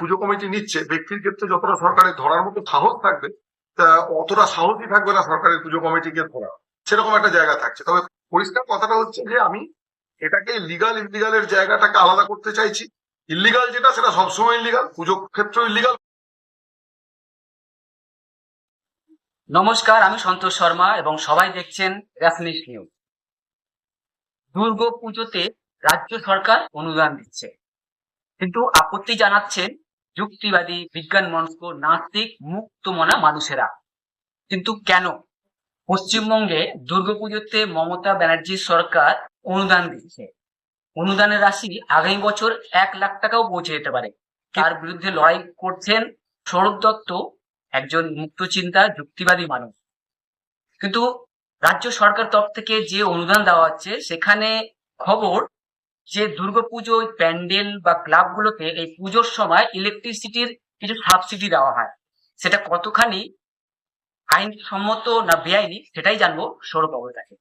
পুজো committee নিচ্ছে, ব্যক্তির ক্ষেত্রে যতটা সরকারের ধরার মতো সাহস থাকবে অতটা সাহসই থাকবে না সরকারের পুজো কমিটিকে ধরা সেরকম একটা জায়গা থাকছে। তবে পরিষ্কার কথাটা হচ্ছে যে, আমি এটাকে লিগাল ইলিগালের জায়গাটাকে আলাদা করতে চাইছি। ইলিগাল যেটা, সেটা সবসময় ইলিগাল পুজো ক্ষেত্র ইলিগাল নমস্কার, আমি সন্তোষ শর্মা এবং সবাই দেখছেন রেফনিশ নিউজ দুর্গা পুজোতে রাজ্য সরকার অনুদান দিচ্ছে। কিন্তু আপত্তি জানাচ্ছেন যুক্তিবাদী বিজ্ঞান মনস্ক নাস্তিক, মুক্তমনা মানুষেরা। কিন্তু কেন? পশ্চিমবঙ্গে দুর্গাপুজোতে মমতা ব্যানার্জির সরকার অনুদান দিচ্ছে অনুদানের রাশি আগামী বছর এক লাখ টাকাও পৌঁছে যেতে পারে। তার বিরুদ্ধে লড়াই করছেন সৌরভ দত্ত, একজন মুক্তচিন্তা, যুক্তিবাদী মানুষ। কিন্তু রাজ্য সরকার তরফ থেকে যে অনুদান দেওয়া হচ্ছে, সেখানে খবর যে দুর্গাপুজো ওই প্যান্ডেল বা ক্লাবগুলোতে এই পুজোর সময় ইলেকট্রিসিটির কিছু সাবসিডি দেওয়া হয়। সেটা কতখানি আইনসম্মত না বেআইনি সেটাই জানব সৌরভবাবুর কাছে।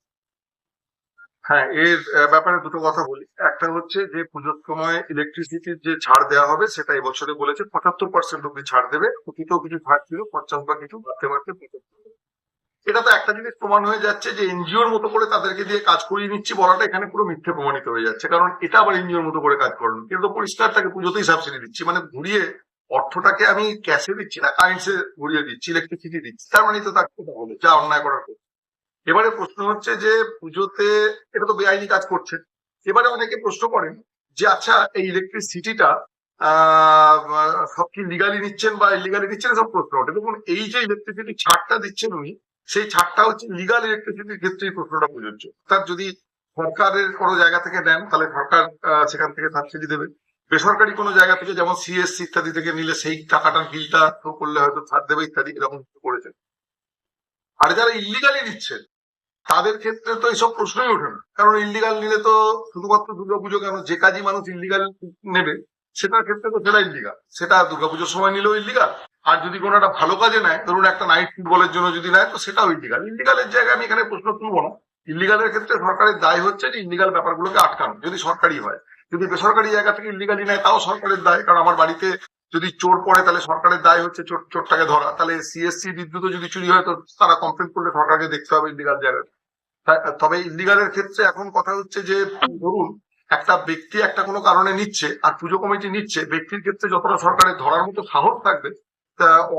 হ্যাঁ এর ব্যাপারে দুটো কথা বলি। একটা হচ্ছে যে পুজোর সময় ইলেকট্রিসিটির যে ছাড় দেওয়া হবে সেটা এবছরে বলেছে পঁচাত্তর পার্সেন্ট অব্দি ছাড় দেবে। অতীতেও কিছু ছাড় ছিল, পঞ্চাশ বা কিছু বাড়তে বাড়তে 75 এটা তো একটা জিনিস প্রমাণ হয়ে যাচ্ছে যে এনজিওর মতো করে তাদেরকে দিয়ে কাজ করিয়ে নিচ্ছি বলাটা এখানে পুরো মিথ্যে প্রমাণিত হয়ে যাচ্ছে। কারণ এটা আবার এনজিওর মতো করে কাজ করানো। কিন্তু পরিষ্কার তাকে পুজোতেই সাবসিডি দিচ্ছি। মানে ঘুরিয়ে অর্থটাকে আমি ক্যাশে দিচ্ছি না কারেন্টসে ঘুরিয়ে দিচ্ছি ইলেকট্রিসিটি দিচ্ছি। তার মানে তো তাকে বলে যা অন্যায় করার। এবারে প্রশ্ন হচ্ছে যে পুজোতে এটা তো বেআইনি কাজ করছে। এবারে অনেকে প্রশ্ন করেন যে আচ্ছা এই ইলেকট্রিসিটিটা আহ, সব কি লিগালি নিচ্ছেন বা ইলিগালি নিচ্ছেন সব প্রশ্ন ওঠে। দেখুন, এই যে ইলেকট্রিসিটি ছাড়টা দিচ্ছেন উনি সেই ছাড়টা হচ্ছে লিগাল ইলেকট্রিসিটির ক্ষেত্রে প্রশ্নটা প্রযোজ্য। তার যদি সরকারের কোনো জায়গা থেকে নেন, তাহলে সরকার সেখান থেকে সাবসিডি দেবে। বেসরকারি কোনো জায়গা থেকে, যেমন সিএসসি ইত্যাদি থেকে নিলে সেই টাকাটার বিলটা করলে হয়তো ছাড় দেবে ইত্যাদি, এরকম কিছু করেছেন আর যারা ইলিগালি নিচ্ছেন, তাদের ক্ষেত্রে তো এইসব প্রশ্নই ওঠে না। কারণ ইলিগাল নিলে তো শুধুমাত্র দুর্গাপুজো কেন, যে কাজই মানুষ ইলিগাল নেবে, সেটার ক্ষেত্রে তো সেটা ইলিগাল সেটা দুর্গাপুজোর সময় নিলেও ইলিগাল আর যদি কোনো একটা ভালো কাজে নেয়, ধরুন একটা নাইট ফুটবলের জন্য যদি নেয়, তো সেটাও ইলিগাল ইলিগালের জায়গায় আমি এখানে প্রশ্ন তুলবো না। ইলিগালের ক্ষেত্রে সরকারের দায় হচ্ছে যে ইলিগাল ব্যাপারগুলোকে আটকানো, যদি সরকারি হয়। যদি বেসরকারি জায়গা থেকে ইলিগালি নেয়, তাও সরকারের দায়, কারণ আমার বাড়িতে যদি চোর পড়ে, তাহলে সরকারের দায় হচ্ছে চোর, চোরটাকে ধরা। তাহলে সিএসসি বিদ্যুৎ যদি চুরি হয়, তো তারা কমপ্লেন করলে সরকারকে দেখতে হবে ইলিগাল জায়গায়। তবে ইলিগালের ক্ষেত্রে এখন কথা হচ্ছে যে, ধরুন একটা ব্যক্তি একটা কোনো কারণে নিচ্ছে, আর পুজো কমিটি নিচ্ছে, ব্যক্তির ক্ষেত্রে যতটা সরকারের ধরার মতো সাহস থাকবে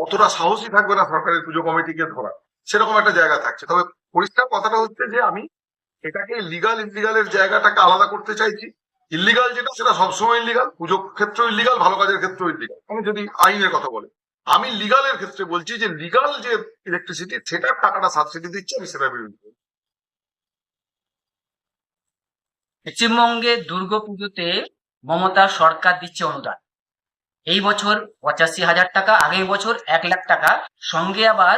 অতটা সাহসী থাকবে না সরকারের পুজো কমিটিকে ধরা। সেরকম একটা জায়গা থাকছে। তবে পরিষ্কার কথাটা হচ্ছে যে আমি এটাকে লিগাল ইলিগালের জায়গাটাকে আলাদা করতে চাইছি। ইলিগাল যেটা, সেটা সবসময় ইলিগাল পুজো ক্ষেত্র ইলিগাল ভালো কাজের ক্ষেত্র ইলিগাল আমি যদি আইনের কথা বলে, আমি লিগালের ক্ষেত্রে বলছি যে লিগাল যে ইলেকট্রিসিটি সেটার টাকাটা সাবসিডি দিচ্ছে, আমি সেটার বিরুদ্ধে পশ্চিমবঙ্গে দুর্গাপুজোতে মমতা সরকার দিচ্ছে অনুদান। এই বছর পঁচাশি হাজার টাকা আগামী বছর এক লাখ টাকা। সঙ্গে আবার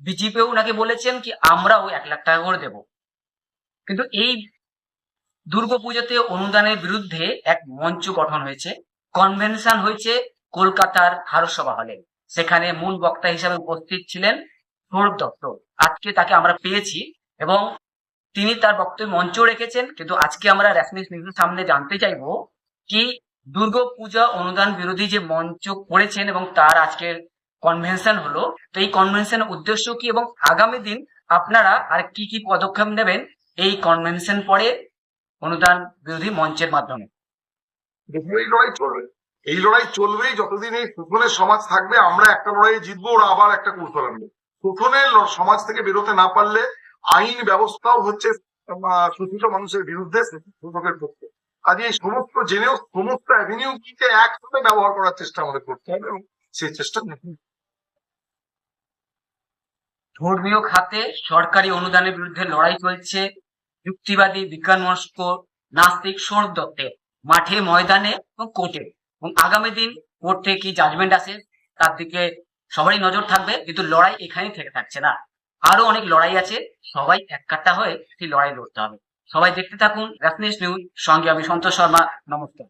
বিজেপিও নাকি বলেছেন কি, আমরাও এক লাখ টাকা করে দেব। কিন্তু এই দুর্গাপুজোতে অনুদানের বিরুদ্ধে এক মঞ্চ গঠন হয়েছে। কনভেনশন হয়েছে কলকাতার ভারতসভা হলে। সেখানে মূল বক্তা হিসাবে উপস্থিত ছিলেন সৌরভ দত্ত। আজকে তাকে আমরা পেয়েছি এবং তিনি তার বক্তব্য মঞ্চ রেখেছেন। কিন্তু আজকে আমরা নিউজের সামনে জানতে চাইব কি দুর্গা পূজা অনুদান বিরোধী যে মঞ্চ করেছেন এবং তার আজকের কনভেনশন হলো, তো এই কনভেনশনের উদ্দেশ্য কি এবং আগামী দিন আপনারা আর কি কি পদক্ষেপ নেবেন এই কনভেনশন পরে অনুদান বিরোধী মঞ্চের মাধ্যমে? এই লড়াই চলবে। এই লড়াই চলবেই যতদিন এই শোষণের সমাজ থাকবে, আমরা একটা লড়াই জিতবো, ওরা আবার একটা কৌশল আনবে। শোষণের সমাজ থেকে বেরোতে না পারলে আইন ব্যবস্থাও হচ্ছে শোষিত মানুষের বিরুদ্ধে শোষকের পক্ষে। আজ এই সমস্ত জেনেও সমস্ত অ্যাভিনিউ কিকে একসাথে ব্যবহার করার চেষ্টা আমাদের করতে হবে এবং সেই চেষ্টা ধর্মীয় খাতে সরকারি অনুদানের বিরুদ্ধে লড়াই চলছে। যুক্তিবাদী বিজ্ঞান মনস্ক নাস্তিক সৌরভ দত্তের মাঠে, ময়দানে এবং কোর্টে। এবং আগামী দিন কোর্ট কি জাজমেন্ট আসে, তার দিকে সবারই নজর থাকবে, কিন্তু লড়াই এখানেই থেকে থাকছে না। আরও অনেক লড়াই আছে, সবাই এককাট্টা হয়ে সেই লড়াই লড়তে হবে। সবাই দেখতে থাকুন রেফনেস নিউজ সঙ্গে আমি সন্তোষ শর্মা নমস্কার।